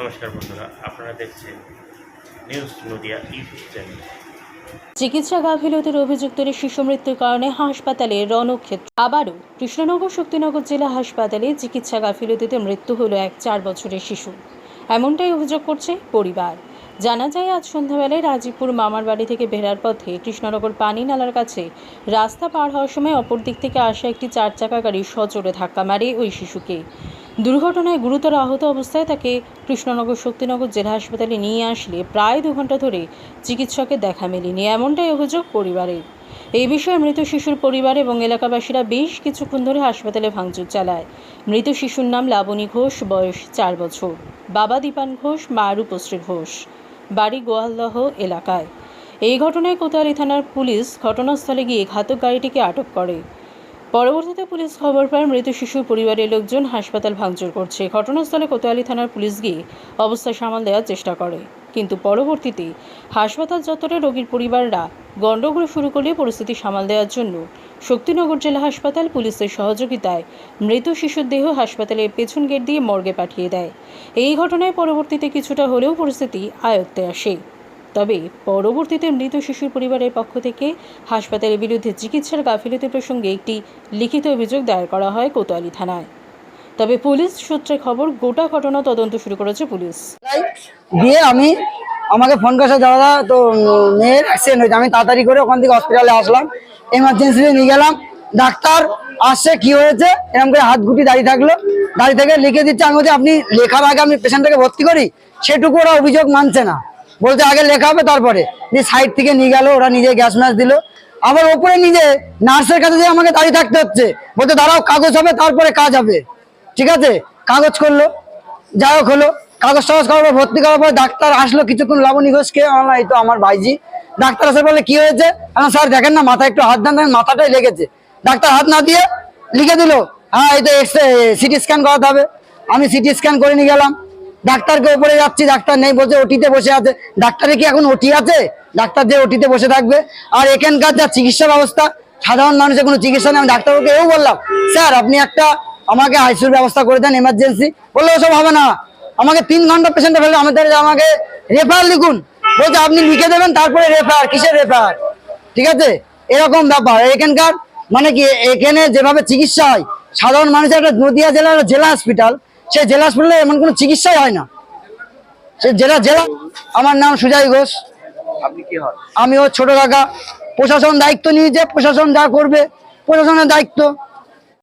নমস্কার বন্ধুরা, আপনারা দেখছেন নিউজ নদিয়া ইউটিউব চ্যানেল চিকিৎসা গাফিলতির অভিযুক্তের শিশু মৃত্যুর কারণে হাসপাতালে রণক্ষেত্র। আবারও কৃষ্ণনগর শক্তিনগর জেলা হাসপাতালে চিকিৎসা গাফিলতিতে মৃত্যু হলো এক চার বছরের শিশু। এমনটাই অভিযোগ করছে পরিবার। জানা যায়, আজ সন্ধ্যাবেলায় রাজীবপুর মামার বাড়ি থেকে বেরার পথে কৃষ্ণনগর পানি নালার কাছে রাস্তা পার হওয়ার সময় অপর দিক থেকে আসা একটি চার চাকা গাড়ি সজোরে ধাক্কা মারে ওই শিশুকে। দুর্ঘটনায় গুরুতর আহত অবস্থায় তাকে কৃষ্ণনগর শক্তিনগর জেলা হাসপাতালে নিয়ে আসলে প্রায় দু ঘণ্টা ধরে চিকিৎসকের দেখা মেলেনি। এমনটাই অভিযোগ পরিবারের। এই বিষয়ে মৃত শিশুর পরিবার এবং এলাকাবাসীরা বেশ কিছুক্ষণ ধরে হাসপাতালে ভাঙচুর চালায়। মৃত শিশুর নাম লাবণী ঘোষ, বয়স চার বছর। বাবা দীপান ঘোষ, মা রূপশ্রী ঘোষ। বাড়ি গোয়ালদহ এলাকায়। এই ঘটনায় কোতোয়ালি থানার পুলিশ ঘটনাস্থলে গিয়ে ঘাতক গাড়িটিকে আটক করে। পরবর্তীতে পুলিশ খবর পায়, মৃত শিশুর পরিবারের লোকজন হাসপাতাল ভাঙচুর করছে। ঘটনাস্থলে কোতোয়ালি থানার পুলিশ গিয়ে অবস্থা সামাল দেওয়ার চেষ্টা করে। কিন্তু পরবর্তীতে হাসপাতাল চত্বরে রোগীর পরিবাররা গণ্ডগোল শুরু করলে পরিস্থিতি সামাল দেওয়ার জন্য শক্তিনগর জেলা হাসপাতাল পুলিশের সহযোগিতায় মৃত শিশুর দেহ হাসপাতালের পেছন গেট দিয়ে মর্গে পাঠিয়ে দেয়। এই ঘটনায় পরবর্তীতে কিছুটা হলেও পরিস্থিতি আয়ত্তে আসে। তবে পরবর্তীতে মৃত শিশুর পরিবারের পক্ষ থেকে হাসপাতালের বিরুদ্ধে চিকিৎসার গাফিলতি প্রসঙ্গে একটি লিখিত অভিযোগ দায়ের করা হয় কোতোয়ালি থানায়। তবে পুলিশ সূত্রে খবর, গোটা ঘটনা তদন্ত শুরু করেছে পুলিশ। দিয়ে আমি আমাকে ফোন করেছে, দাদা তো মেয়ের অ্যাক্সিডেন্ট হয়েছে। আমি তাড়াতাড়ি করে ওখান থেকে হসপিটালে আসলাম। এমার্জেন্সি নিয়ে গেলাম। ডাক্তার আসছে, কি হয়েছে? এরকম করে হাত গুটি দাঁড়িয়ে থাকল। দাঁড়িয়ে থেকে লিখে দিচ্ছে, আমি বলছি, আপনি লেখার আগে আমি পেশেন্টটাকে ভর্তি করি। সেটুকু ওরা অভিযোগ মানছে না। বলছে, আগে লেখা হবে, তারপরে। দিয়ে সাইড থেকে নিয়ে গেল, ওরা নিজে গ্যাস ম্যাস দিল। আবার ওপরে নিজে নার্সের কাছে যে আমাকে দাঁড়িয়ে থাকতে হচ্ছে। বলতে দাঁড়াও, কাগজ হবে, তারপরে কাজ হবে। ঠিক আছে? কাগজ করল যাই হোক হলো। কাগজ টাগজ করার পর, ভর্তি করার পর ডাক্তার আসলো, কিছুক্ষণ লাবণী ঘোষকে আমার এই তো আমার ভাইজি। ডাক্তার আসার বলে কি হয়েছে? আমার স্যার, দেখেন না, মাথায় একটু হাত দেন মাথাটাই লেগেছে। ডাক্তার হাত না দিয়ে লিখে দিল হ্যাঁ এই তো এক্সরে সিটি স্ক্যান করাতে হবে। আমি সিটি স্ক্যান করে নিয়ে গেলাম। ডাক্তারকে উপরে যাচ্ছি, ডাক্তার নেই, বলছে, ওটিতে বসে আছে। ডাক্তারে কি এখন ওটি আছে? ডাক্তার যে ওটিতে বসে থাকবে। আর এখানকার যা চিকিৎসা ব্যবস্থা, সাধারণ মানুষের কোনো চিকিৎসা নেই, আমি ডাক্তারবাবুকে এও বললাম, স্যার, আপনি একটা আমাকে আইসিউর ব্যবস্থা করে দেন এমার্জেন্সি বললে ওসব হবে না। আমাকে তিন ঘণ্টা পেশেন্টে ফেলে আমাদের আমাকে রেফার লিখুন। বলছে আপনি লিখে দেবেন তারপরে রেফার কিসের রেফার ঠিক আছে? এরকম ব্যাপার। এখানকার মানে কি এখানে যেভাবে চিকিৎসা হয় সাধারণ মানুষের একটা নদিয়া জেলার জেলা হসপিটাল সেই জেলা হসপিটালে এমন কোনো চিকিৎসাই হয় না। সে জেলা জেলা। আমার নাম সুজয় ঘোষ। আপনি কি হন? আমি ওর ছোট কাকা। প্রশাসন দায়িত্ব নিয়েছে প্রশাসন যা করবে প্রশাসনের দায়িত্ব।